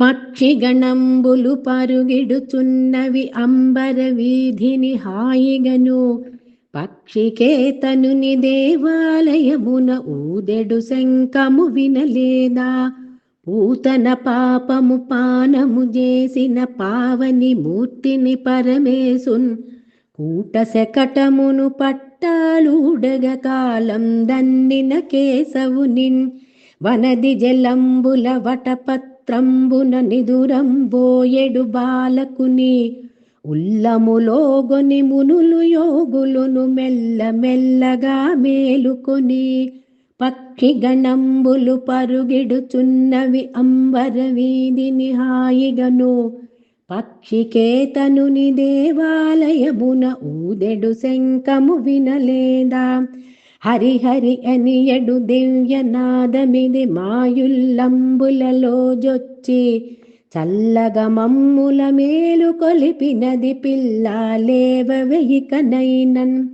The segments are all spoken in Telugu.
పక్షిగణంబులు పరుగిడుతున్నవి అంబర వీధిని హాయిగను. పక్షికేతనుని దేవాలయమున ఊదెడు శంకము వినలేదా? పూతన పాపము పానము చేసిన పావని మూర్తిని పరమేశున్. కూటశకటమును పట్టాలుడగ కాలం దన్నిన కేశవునిన్. వనది జలంబుల వటపత్ వటపత్రంబున నిదురంబోయెడు బాలకుని ఉల్లములోగొని మునులు యోగులును మెల్ల మెల్లగా మేలుకొని పక్షి గణంబులు పరుగిడుచున్నవి అంబర వీధిని హాయిగను. పక్షికేతనుని దేవాలయమున ఊదెడు శంఖము వినలేదా? హరిహరి అనియడు దివ్యనాదమిది మాయుల్లంబులలో జొచ్చి చల్లగ మమ్ముల మేలు కొలిపినది పిల్లాలేవ వెయికనైనన్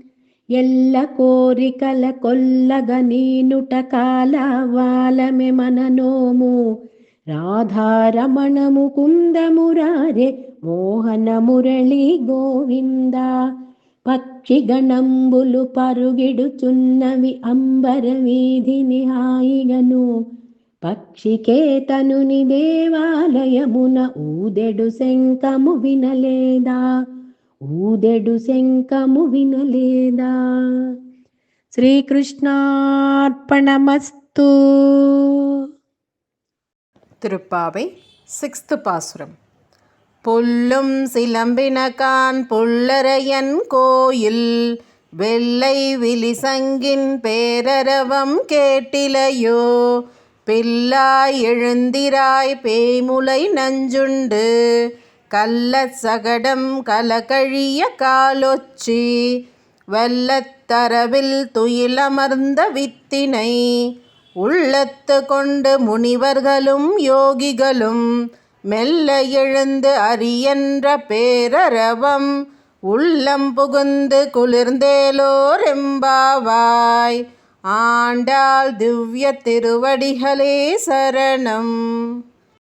ఎల్ల కోరికల కొల్లగ నీనుట కాలవాలమె మననోము. రాధారమణము కుందమురారే మోహన మురళి గోవిందా. పక్షిగణంబులు పరుగిడుచున్నవి అంబర వీధిని హాయిగను పక్షికేతనుని దేవాలయమున ఊదెడు శంకము వినలేదా? ఊదెడు శంకము వినలేదా? శ్రీకృష్ణార్పణమస్తు. తిరుప్పావై సిక్స్త్ పాసురం. புல்லும் சிலம்பினகான் புள்ளரையன் கோயில் வெள்ளை விலிசங்கின் பேரரவம் கேட்டிலையோ பில்லாய் எழுந்திராய் பேய்முலை நஞ்சுண்டு கள்ளச் சகடம் கலகழிய காலொச்சி வெள்ளத்தரவில் துயிலமர்ந்த வித்தினை உள்ளத்து கொண்டு முனிவர்களும் யோகிகளும் மெல்ல எழுந்து அரியன்ற பேரரவம் உள்ளம் புகுந்து குளிர்ந்தேலோரெம்பாவாய். ஆண்டாள் திவ்ய திருவடிகளே சரணம்.